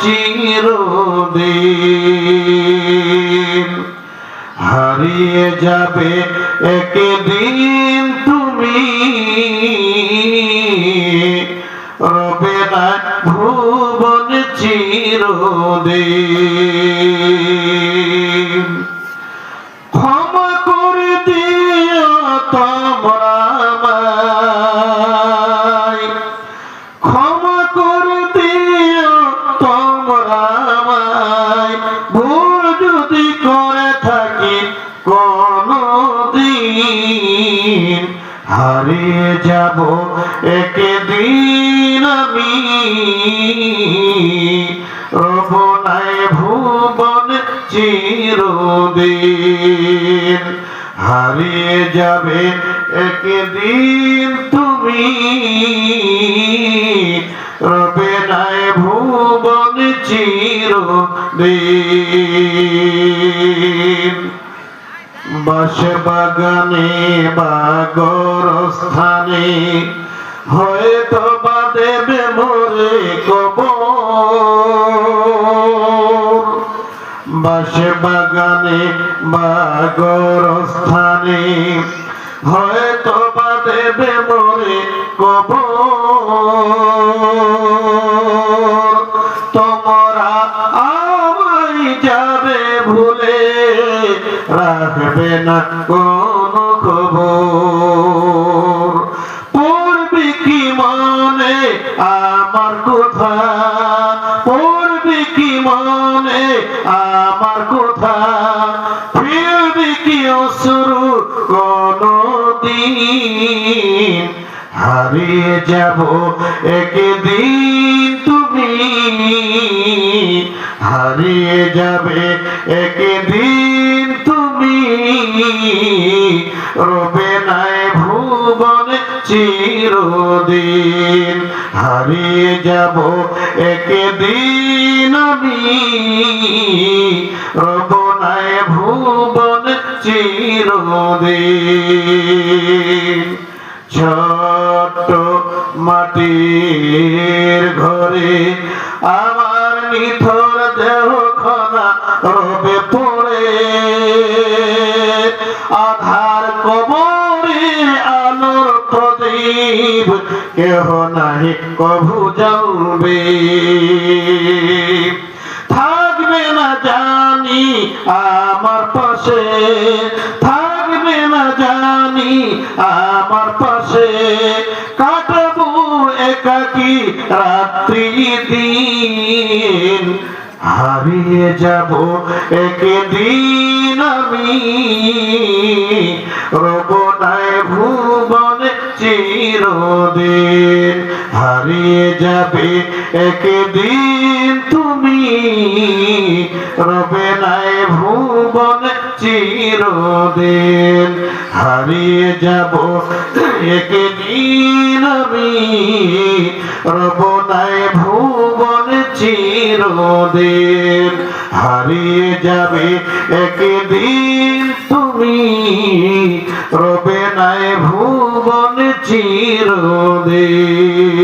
চিরদিন। হারিয়ে যাবে একদিন তুমি। রবে না ভুবন চিরদিন। হারিয়ে যাব, একদিন আমি রবনায় ভুবন চিরদিন। হারিয়ে যাবে একদিন তুমি রবে নাই ভুবন চিরদিন। বাস বাগানে বা গরস্থানে, হয়তো বা দেবে মোরে কবর। বাসে বাগানে বা গরস্থানে, হয়তো বা দেবে মোরে কবর। রাখবে না কোন খবর। পড়বি কি মনে আমার কথা? পড়বি কি মনে আমার কথা? ফিরবি কি অসুরু কোনো দিন? হারিয়ে যাব একদিন তুমি। হারিয়ে যাবে একদিন তুমি রবে নাই ভুবন চিরদিন। হারিয়ে যাব একদিন আমি। রব নাই ভুবন চিরদিন। ছোট্ট মাটির ঘরে আমার নিথর দেহ খনা রবে পড়ে। আধার কবরে আলোর প্রদীপ, কেহ নাহি কভু জ্বলবে থাকবে না জানি আমার পাশে, থাকবে না জানি আমার পাশে। কাটবো একাকি রাত্রি দিন, হারিয়ে যাব একদিন আমি। রবনায় ভুবন চিরদিন হারিয়ে যাবে একদিন তুমি। রবে নাই ভুবন চিরদিন হারিয়ে যাব একদিন আমি। রবনায় ভুবন চিরদিন হারিয়ে যাবে একদিন রবে নাই ভুবন চিরদিন।